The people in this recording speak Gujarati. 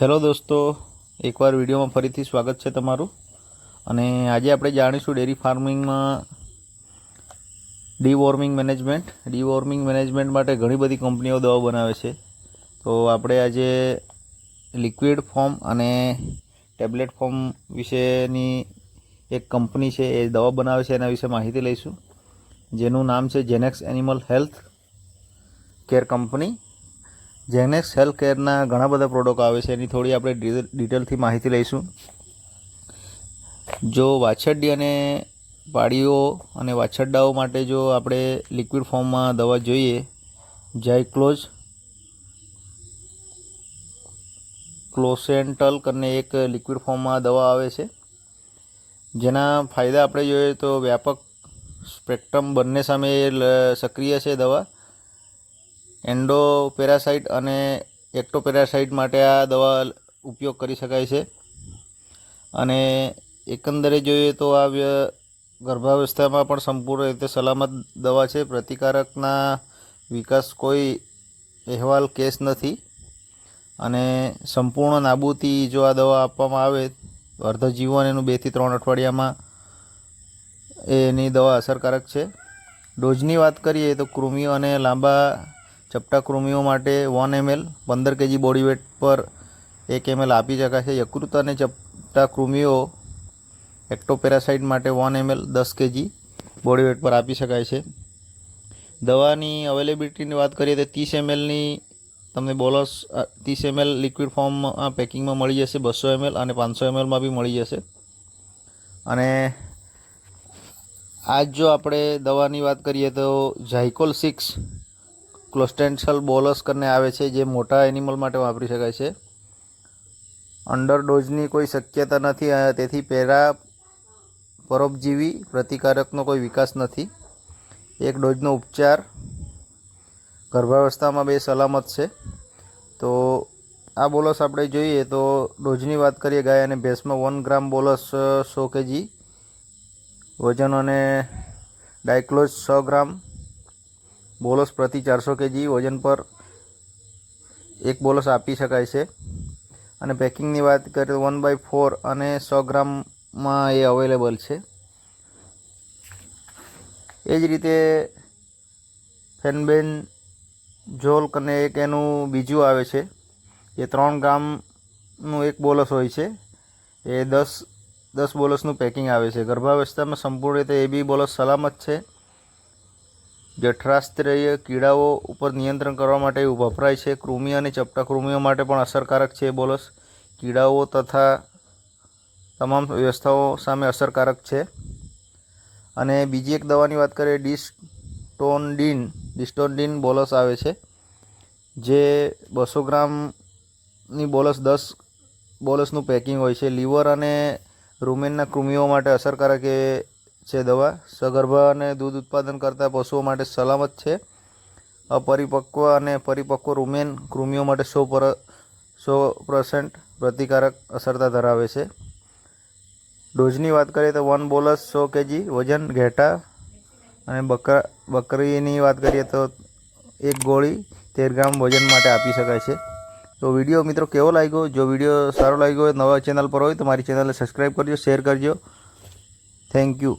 હેલો દોસ્તો, એકવાર વિડીયોમાં ફરીથી સ્વાગત છે તમારું. અને આજે આપણે જાણીશું ડેરી ફાર્મિંગમાં ડીવોર્મિંગ મેનેજમેન્ટ. ડીવોર્મિંગ મેનેજમેન્ટ માટે ઘણી બધી કંપનીઓ દવા બનાવે છે. તો આપણે આજે લિક્વિડ ફોર્મ અને ટેબ્લેટ ફોર્મ વિશેની એક કંપની છે એ દવા બનાવે છે એના વિશે માહિતી લઈશું. જેનું નામ છે Genex animal health care company Genex health કેરના ઘણા બધા પ્રોડક્ટ આવે છે, એની થોડી આપણે ડિટેલથી માહિતી લઈશું. જો વાછરડી અને પાડીઓ અને વાછરડાઓ માટે જો આપણે લિક્વિડ ફોર્મમાં દવા જોઈએ જાયક્લોઝ ક્લોસેન્ટલ કરીને એક લિક્વિડ ફોર્મમાં દવા આવે છે. જેના ફાયદા આપણે જોઈએ તો વ્યાપક સ્પેક્ટ્રમ બંને સામે સક્રિય છે દવા. એન્ડો પેરાસાઇટ અને એક્ટોપેરાસાઇટ માટે આ દવા ઉપયોગ કરી શકાય છે. અને એકંદરે જોઈએ તો આ ગર્ભાવસ્થામાં પણ સંપૂર્ણ રીતે સલામત દવા છે. પ્રતિકારકના વિકાસ કોઈ અહેવાલ કેસ નથી. અને સંપૂર્ણ નાબૂદી જો આ દવા આપવામાં આવે, અર્ધજીવન એનું બેથી ત્રણ અઠવાડિયામાં એની દવા અસરકારક છે. ડોઝની વાત કરીએ તો કૃમિઓ અને લાંબા ચપટા કૃમિઓ માટે વન એમએલ પંદર કેજી બોડી વેટ પર એક એમએલ આપી શકાય છે. યકૃત અને ચપટા કૃમિઓ એક્ટોપેરાસાઇટ માટે વન એમએલ દસ કેજી બોડી વેટ પર આપી શકાય છે. દવાની અવેલેબિલિટીની વાત કરીએ તો ત્રીસ એમએલની તમને બોલસ ત્રીસ એમએલ લિક્વિડ ફોર્મમાં પેકિંગમાં મળી જશે, બસો એમએલ અને પાંચસો એમએલમાં બી મળી જશે. અને આજ જો આપણે દવાની વાત કરીએ તો ઝાયકોલ સિક્સ ક્લોસ્ટેન્સલ બોલસ કરીને આવે છે જે મોટા એનિમલ માટે વાપરી શકાય છે. અંડર ડોઝની કોઈ શક્યતા નથી તેથી પેરા પરોપજીવી પ્રતિકારકનો કોઈ વિકાસ નથી. એક ડોઝનો ઉપચાર ગર્ભાવસ્થામાં બે સલામત છે. તો આ બોલસ આપણે જોઈએ તો ડોઝની વાત કરીએ ગાય અને ભેંસમાં વન ગ્રામ બોલસ સો કેજી વજન અને ડાયક્લોઝ સો ગ્રામ બોલસ પ્રતિ ચારસો કેજી વજન પર એક બોલસ આપી શકાય છે. અને પેકિંગની વાત કરીએ તો વન બાય ફોર અને સો ગ્રામમાં એ અવેલેબલ છે. એ જ રીતે ફેનબેન જોલ્ક અને એક એનું બીજું આવે છે. એ ત્રણ ગ્રામનું એક બોલસ હોય છે. એ દસ દસ બોલસનું પેકિંગ આવે છે. ગર્ભાવસ્થામાં સંપૂર્ણ રીતે એ બી બોલસ સલામત છે. જઠરાસ્ત્રીય કીડાઓ ઉપર નિયંત્રણ કરવા માટે વપરાય છે. કૃમિ અને ચપટા કૃમિઓ માટે પણ અસરકારક છે, બોલસ. કીડાઓ તથા તમામ વ્યવસ્થાઓ સામે અસરકારક છે. અને બીજી એક દવાની વાત કરીએ, ડિસ્ટોનડીન. ડિસ્ટોનડીન બોલસ આવે છે, જે બસો ગ્રામની બોલસ, દસ બોલસનું પેકિંગ હોય છે. લીવર અને રૂમેનના કૃમિઓ માટે અસરકારક એ છે દવા. સગર્ભા અને દૂધ ઉત્પાદન કરતા પશુઓ માટે સલામત છે. અપરિપક્વ અને પરિપક્વ રૂમેન કૃમિઓ માટે સો પર સો પર્સન્ટ પ્રતિકારક અસરતા ધરાવે છે. ડોઝની વાત કરીએ તો વન બોલસ સો કેજી, વજન ઘેટા અને બકરા બકરીની વાત કરીએ તો એક ગોળી તેર ગ્રામ વજન માટે આપી શકાય છે. તો વીડિયો મિત્રો કેવો લાગ્યો? જો વીડિયો સારો લાગ્યો હોય નવા ચેનલ પર હોય તો મારી ચેનલને સબસ્ક્રાઈબ કરજો, શેર કરજો. Thank you.